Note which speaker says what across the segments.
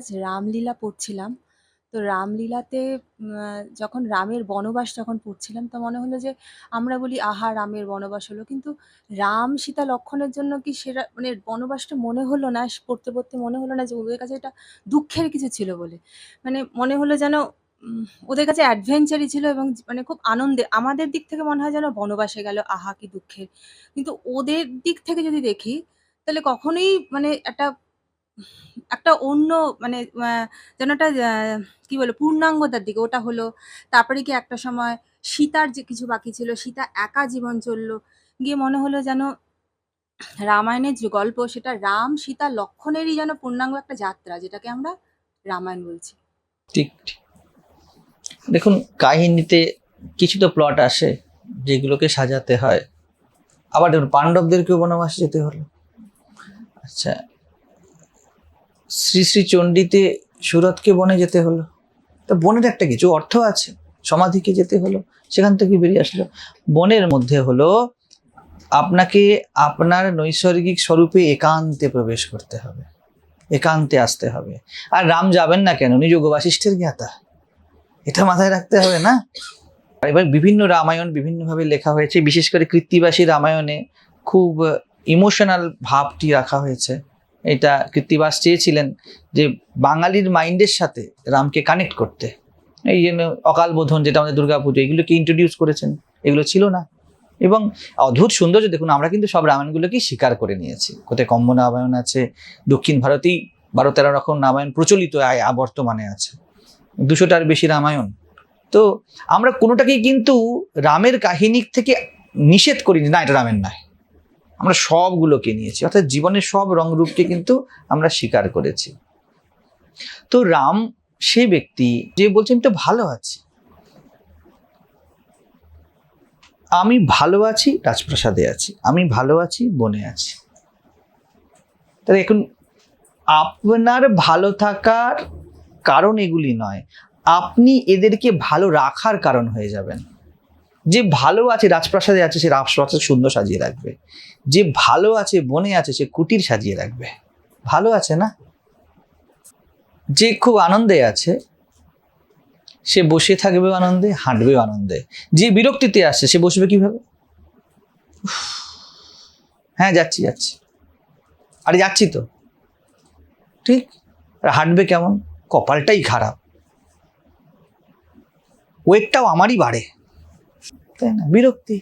Speaker 1: আজ রামলীলা পড়ছিলাম। তো রামলীলাতে যখন রামের বনবাস যখন পড়ছিলাম তো মনে হলো যে আমরা বলি আহা! রামের বনবাস হলো। কিন্তু রাম, সীতা, লক্ষণের জন্য কি সেটা মানে বনবাসটা মনে হলো না পড়তে, পড়তে মনে হলো না যে ওদের কাছে এটা দুঃখের কিছু ছিল বলে। মানে মনে হলো যেন ওদের কাছে অ্যাডভেঞ্চারই ছিল এবং মানে খুব আনন্দে আমাদের দিক থেকে মনে হয় যেন বনবাসে গেল, আহা! কি দুঃখের। কিন্তু ওদের দিক থেকে যদি দেখি তাহলে কখনোই মানে একটা একটা অন্য মানে যেন একটা কি বলে পূর্ণাঙ্গতার দিকে ওটা হলো। তারপরে কি একটা সময় সীতার যে কিছু বাকি ছিল, সীতা একা জীবন চলল গিয়ে মনে হলো যেন রামায়ণের যে গল্প সেটা রাম, সীতা, লক্ষ্মণেরই যেন পূর্ণাঙ্গ একটা যাত্রা যেটাকে আমরা রামায়ণ বলছি।
Speaker 2: ঠিক দেখুন কাহিনীতে কিছু তো প্লট আসে যেগুলোকে সাজাতে হয় আবার দেখুন পাণ্ডবদেরকেও বনবাস যেতে হলো আচ্ছা শ্রী শ্রী চণ্ডীতে সুরতকে বনে যেতে হলো। তা বনের একটা কিছু অর্থ আছে, সমাধিকে যেতে হলো, সেখান থেকে বেরিয়ে আসলো। বনের মধ্যে হলো আপনাকে আপনার নৈসর্গিক স্বরূপে একান্তে প্রবেশ করতে হবে, একান্তে আসতে হবে। আর রাম যাবেন না কেন? নিজ বাশিষ্ঠের জ্ঞাতা। এটা মাথায় রাখতে হবে না? এবার বিভিন্ন রামায়ণ বিভিন্নভাবে লেখা হয়েছে, বিশেষ করে কৃত্তিবাসী রামায়ণে খুব ইমোশনাল ভাবটি রাখা হয়েছে। এটা কৃত্তিবাস চেয়েছিলেন যে বাঙালির মাইন্ডের সাথে রামকে কানেক্ট করতে। এই জন্য অকাল বোধন যেটা আমাদের দুর্গাপুজো এগুলোকে ইন্ট্রোডিউস করেছেন। এগুলো ছিল না। এবং অদ্ভুত সৌন্দর্য দেখুন, আমরা কিন্তু সব রামায়ণগুলোকেই স্বীকার করে নিয়েছি। কোথায় কম্ব রামায়ণ আছে, দক্ষিণ ভারতেই বারো তেরো রকম রামায়ণ প্রচলিত আয় বর্তমানে আছে। দুশোটার বেশি রামায়ণ। তো আমরা কোনোটাকেই কিন্তু রামের কাহিনী থেকে নিষেধ করিনি। না, এটা রামের নয়। আমরা সবগুলোকে নিয়েছি। অর্থাৎ জীবনের সব রংরূপকে কিন্তু আমরা স্বীকার করেছি। তো রাম সে ব্যক্তি, যে বলছে, আমি তো ভালো আছি। আমি ভালো আছি, রাজপ্রাসাদে আছি। আমি ভালো আছি, বনে আছি। তাহলে এখন আপনার ভালো থাকার কারণ এগুলি নয়। আপনি এদেরকে ভালো রাখার কারণ হয়ে যাবেন। যে ভালো আছে, রাজপ্রাসাদে আছে, সে রাজপ্রাসাদ সুন্দর সাজিয়ে রাখবে। যে ভালো আছে, বনে আছে, সে কুটির সাজিয়ে রাখবে। ভালো আছে না? যে খুব আনন্দে আছে, সে বসে থাকবে আনন্দে, হাঁটবে আনন্দে। যে বিরক্তিতে আসছে সে বসবে কীভাবে? হ্যাঁ যাচ্ছি যাচ্ছি। আরে, যাচ্ছি তো। ঠিক? আর হাঁটবে কেমন? কপালটাই খারাপ। ওয়েটটাও আমারই বাড়ে। তাই না? বিরক্তি।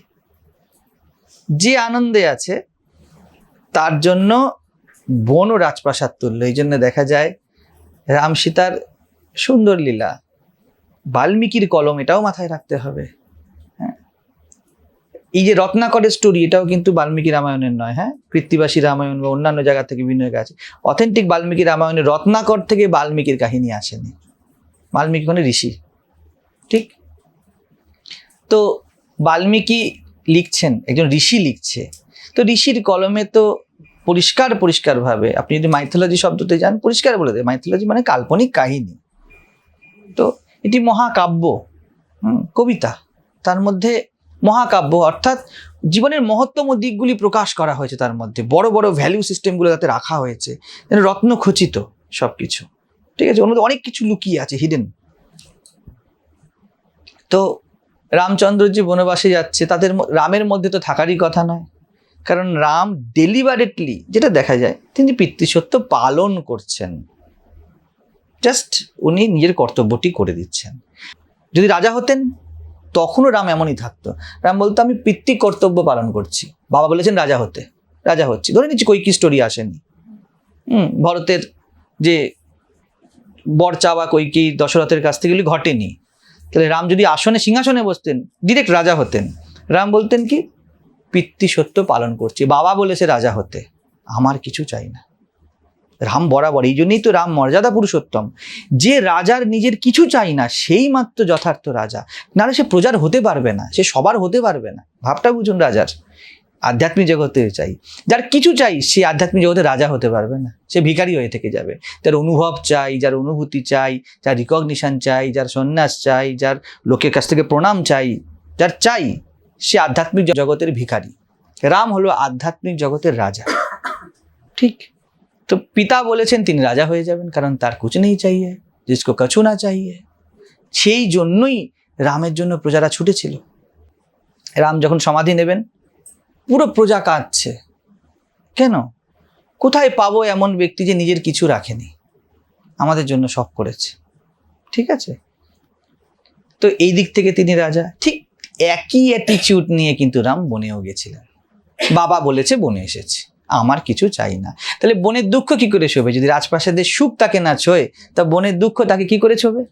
Speaker 2: যে আনন্দে আছে, তার জন্য বন ও রাজপ্রাসাদ তুললো এই জন্য দেখা যায়, রাম সীতার সুন্দর লীলা। বাল্মীকির কলম এটাও মাথায় রাখতে হবে। হ্যাঁ। এই যে রত্নাকরের স্টোরি এটাও কিন্তু বাল্মীকি রামায়ণের নয় হ্যাঁ? কৃত্তিবাসী রামায়ণ বা অন্যান্য জায়গা থেকে বিভিন্ন জায়গা আছে। অথেন্টিক বাল্মীকি রামায়ণে রত্নাকর থেকে বাল্মীকির কাহিনী আসেনি। বাল্মীকি মানে ঋষি। ঠিক? তো বাল্মীকি লিখছেন, একজন ঋষি লিখছে। তো ঋষির কলমে তো পরিষ্কার পরিষ্কারভাবে আপনি যদি মাইথোলজি শব্দতে যান, পরিষ্কার বলে দেয়। মাইথোলজি মানে কাল্পনিক কাহিনী। তো এটি মহাকাব্য কবিতা। তার মধ্যে মহাকাব্য, অর্থাৎ জীবনের মহত্তম দিকগুলি প্রকাশ করা হয়েছে তার মধ্যে। বড় বড় ভ্যালু সিস্টেমগুলো তাতে রাখা হয়েছে, যেন রত্ন খচিত সব কিছু ঠিক আছে? ওর মধ্যে অনেক কিছু লুকিয়ে আছে হিডেন তো রামচন্দ্র যে বনবাসে যাচ্ছে, তাদের রামের মধ্যে তো থাকারই কথা নয়। কারণ রাম ডেলিভারেটলি যেটা দেখা যায়, তিনি পিতৃসত্য পালন করছেন। জাস্ট উনি নিজের কর্তব্যটি করে দিচ্ছেন। যদি রাজা হতেন, তখনও রাম এমনই থাকতো। রাম বলতো, আমি পিতৃ কর্তব্য পালন করছি। বাবা বলেছেন, রাজা হতে, রাজা হচ্ছি। ধরে নিচ্ছি কৈকি স্টোরি আসেনি। হুম, ভরতের যে বর চাওয়া কৈকি দশরথের কাছ থেকে ঘটেনি। তাহলে রাম যদি আসনে সিংহাসনে বসতেন ডিরেক্ট রাজা হতেন। রাম বলতেন কি, পিতৃ সত্য পালন করছি, বাবা বলেছে রাজা হতে, আমার কিছু চাই না। রাম বরাবর, এই জন্যই তো রাম মর্যাদা পুরুষোত্তম। যে রাজার নিজের কিছু চাই না, সেই মাত্র যথার্থ রাজা। নাহলে সে প্রজার হতে পারবে না, সে সবার হতে পারবে না। ভাবটা বুঝুন রাজার। আধ্যাত্মিক জগতে চাই। যার কিছু চাই, সে আধ্যাত্মিক জগতে রাজা হতে পারবে না। সে ভিখারি হয়ে থেকে যাবে। যার অনুভব চাই, যার অনুভূতি চাই, যার রিকগনিশন চাই, যার সন্ন্যাস চাই, যার লোকের কাছ থেকে প্রণাম চাই, যার চাই, সে আধ্যাত্মিক জগতের ভিখারি। রাম হলো আধ্যাত্মিক জগতের রাজা। ঠিক? তো পিতা বলেছেন, তিনি রাজা হয়ে যাবেন, কারণ তার কুচ নেই চাইয়ে, জিসকো কছু না চাইয়ে। সেই জন্যই রামের জন্য প্রজারা ছুটেছিল। রাম যখন সমাধি নেবেন পুরো প্রজা কাঁদছে। কেন? কোথায় পাবো এমন ব্যক্তি যে নিজের কিছু রাখেনি? আমাদের জন্য সব করেছে। ঠিক আছে? তো এই দিক থেকে তিনি রাজা। ঠিক একই অ্যাটিচিউড নিয়ে কিন্তু রাম বনেও গেছিলেন। বাবা বলেছে, বনে এসেছে। আমার কিছু চাই না। তাহলে বনের দুঃখ কি করে শোবে? যদি রাজপ্রাসাদের সুখ তাকে না ছোয়, তা বনের দুঃখ তাকে কি করে ছোবে?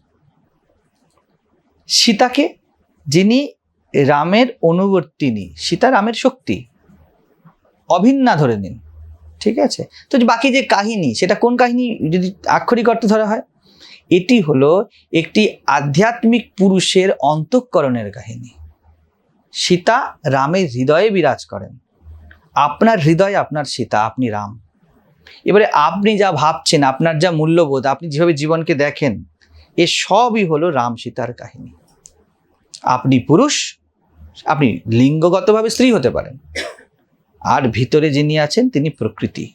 Speaker 2: সীতাকে, যিনি রামের অনুবর্তিনী সীতা রামের শক্তি। অভিন্না ধরে নিন। ঠিক আছে? তো বাকি যে কাহিনী, সেটা কোন কাহিনী? যদি আক্ষরিক অর্থ ধরা হয়। এটি হলো একটি আধ্যাত্মিক পুরুষের অন্তঃকরণের কাহিনী। সীতা রামের হৃদয়ে বিরাজ করেন। আপনার হৃদয় আপনার সীতা, আপনি রাম। এবারে আপনি যা ভাবছেন, আপনার যা মূল্যবোধ, আপনি যেভাবে জীবনকে দেখেন, এ সবই হলো রাম সীতার কাহিনী। আপনি পুরুষ আপনি লিঙ্গগতভাবে স্ত্রী হতে পারেন। আর ভিতরে যিনি আছেন, তিনি প্রকৃতি।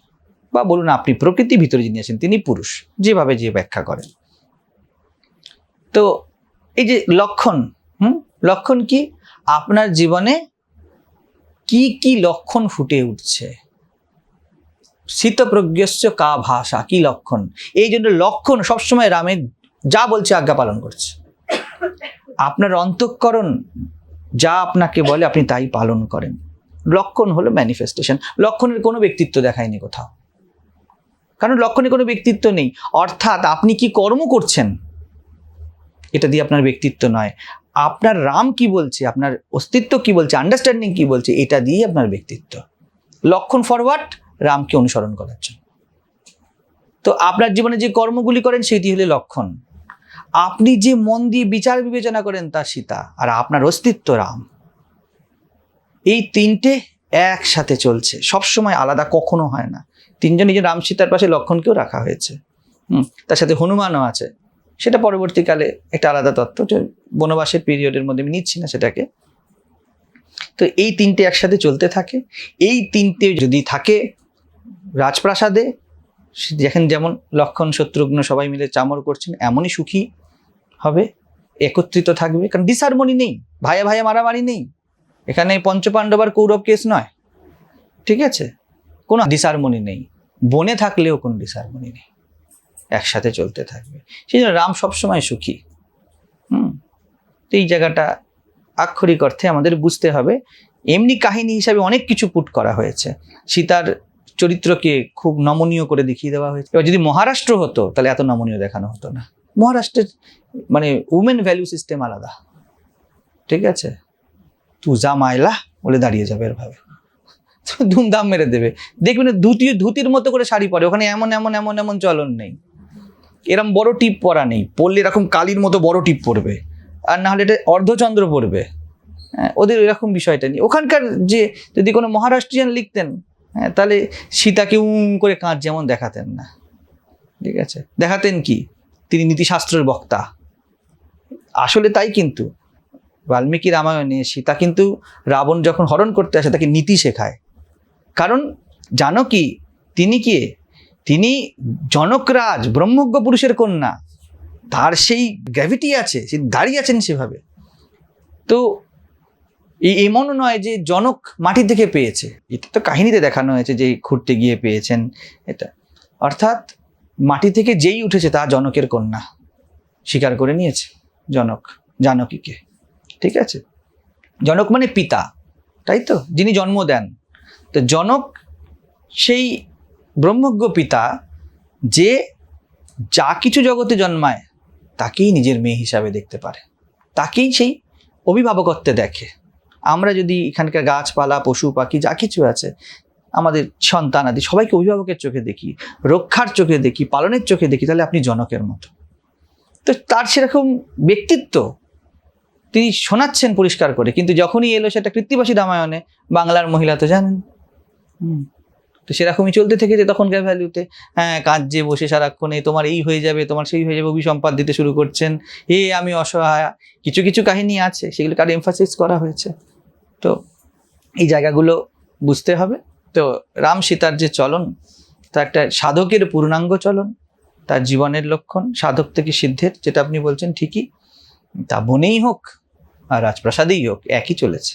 Speaker 2: বা বলুন আপনি প্রকৃতি ভিতরে যিনি আছেন, তিনি পুরুষ। যেভাবে যে ব্যাখ্যা করেন। তো এই যে লক্ষণ, হুম? লক্ষণ কি? আপনার জীবনে কি কি লক্ষণ ফুটে উঠছে? শীতপ্রজ্ঞস্য কা ভাষা, কি লক্ষণ? এই জন্য লক্ষণ সবসময় রামের যা বলছে আজ্ঞা পালন করছে। আপনার অন্তঃকরণ যা আপনাকে বলে আপনি তাই পালন করেন। লক্ষণ হলো ম্যানিফেস্টেশন লক্ষণের কোনো ব্যক্তিত্ব দেখায়নি কোথাও। কারণ লক্ষণে কোনো ব্যক্তিত্ব নেই। অর্থাৎ আপনি কি কর্ম করছেন? এটা দিয়ে আপনার ব্যক্তিত্ব নয়। আপনার রাম কি বলছে? আপনার অস্তিত্ব কি বলছে? আন্ডারস্ট্যান্ডিং কি বলছে? এটা দিয়ে আপনার ব্যক্তিত্ব। লক্ষণ ফরওয়ার্ড রামকে অনুসরণ করার জন্য। তো আপনার জীবনে যে কর্মগুলি করেন, সেটি হলে লক্ষণ। আপনি যে মন দিয়ে বিচার বিবেচনা করেন তা সীতা, আর আপনার অস্তিত্ব রাম। এই তিনটে একসাথে চলছে। সবসময় আলাদা কখনো হয় না। তিনজন নিজের রাম সীতার পাশে লক্ষণকেও রাখা হয়েছে। হুম, তার সাথে হনুমানও আছে। সেটা পরবর্তীকালে একটা আলাদা তত্ত্ব বনবাসের পিরিয়ডের মধ্যে আমি নিচ্ছি না সেটাকে। তো এই তিনটে একসাথে চলতে থাকে। এই তিনটে যদি থাকে রাজপ্রাসাদে যেখানে যেমন লক্ষণ, শত্রুঘ্ন সবাই মিলে চামর করছেন, এমনই সুখী হবে, একত্রিত থাকবে, কারণ ডিসহারমোনি নেই, ভাইয়া ভাইয়া মারামারি নেই। এখানে পঞ্চপাণ্ডব আর কৌরব কেস নয়, ঠিক আছে? কোনো ডিসহারমোনি নেই, বনে থাকলেও কোনো ডিসহারমোনি নেই, একসাথে চলতে থাকবে। সেই জন্য রাম সবসময় সুখী। হুম এই জায়গাটা আক্ষরিক অর্থে আমাদের বুঝতে হবে। এমনি কাহিনী হিসাবে অনেক কিছু পুট করা হয়েছে। সীতার চরিত্রকে খুব নমনীয় করে দেখিয়ে দেওয়া হয়েছে। এবার যদি মহারাষ্ট্র হতো, তাহলে এত নমনীয় দেখানো হতো না। মহারাষ্ট্রের মানে উমেন ভ্যালু সিস্টেম আলাদা। ঠিক আছে? তু যা মাইলা বলে দাঁড়িয়ে যাবে এরভাবে। ধুমধাম মেরে দেবে। দেখবেন ধুতি ধুতির মতো করে শাড়ি পরে ওখানে এমন এমন এমন এমন চলন নেই। এরম বড় টিপ পরা নেই। পরলে এরকম কালির মতো বড় টিপ পরবে। আর না হলে এটা অর্ধচন্দ্র পড়বে হ্যাঁ, ওদের এরকম বিষয়টা নেই। ওখানকার যে যদি কোনো মহারাষ্ট্রিয়ান লিখতেন হ্যাঁ তাহলে সীতাকে উম করে কাঁচ যেমন দেখাতেন না। ঠিক আছে? দেখাতেন কি? তিনি নীতিশাস্ত্রের বক্তা। আসলে তাই কিন্তু। বাল্মীকি রামায়ণে সীতা কিন্তু রাবণ যখন হরণ করতে আসে, তাকে নীতি শেখায়। কারণ জানো কি, তিনি কে? তিনি জনকরাজ ব্রহ্মজ্ঞ পুরুষের কন্যা। তার সেই গ্র্যাভিটি আছে, সে দাঁড়িয়ে আছেন সেভাবে। তো এমনও নয় যে জনক মাটি থেকে পেয়েছে। এটা তো কাহিনীতে দেখানো হয়েছে যে ঘুরতে গিয়ে পেয়েছেন এটা। অর্থাৎ মাটি থেকে যেই উঠেছে তা জনকের কন্যা। স্বীকার করে নিয়েছে জনক, জানকীকে। ঠিক আছে? জনক মানে পিতা, তাই তো? যিনি জন্ম দেন। তো জনক সেই ব্রহ্মজ্ঞ পিতা যে যা কিছু জগতে জন্মায়, তাকেই নিজের মেয়ে হিসাবে দেখতে পারে। তাকেই সেই অভিভাবকত্বে দেখে। আমরা যদি এখানকার গাছপালা, পশু পাখি, যা কিছু আছে আমাদের সন্তান আদি, সবাইকে অভিভাবকের চোখে দেখি, রক্ষার চোখে দেখি, পালনের চোখে দেখি, তাহলে আপনি জনকের মতো। তো তার সেরকম ব্যক্তিত্ব তিনি শোনাচ্ছেন পরিষ্কার করে, কিন্তু যখনই এলো সেটা কৃত্তিবাসী রামায়ণে, বাংলার মহিলা তো জানেন। তো সেরকমই চলতে থেকে থেকেছে তখনকার ভ্যালুতে হ্যাঁ কাঁদছে বসে সারাক্ষণে, তোমার এই হয়ে যাবে, তোমার সেই হয়ে যাবে, অভিসম্পাদ দিতে শুরু করছেন। এ, আমি অসহায়। কিছু কিছু কাহিনী আছে সেগুলো কার এমফাসিস করা হয়েছে। তো এই জায়গাগুলো বুঝতে হবে। তো রাম সীতার যে চলন, তা একটা সাধকের পূর্ণাঙ্গ চলন, তার জীবনের লক্ষণ, সাধক থেকে সিদ্ধের, যেটা আপনি বলছেন ঠিকই। তা বনেই হোক আর রাজপ্রাসাদেই হোক, একই চলেছে।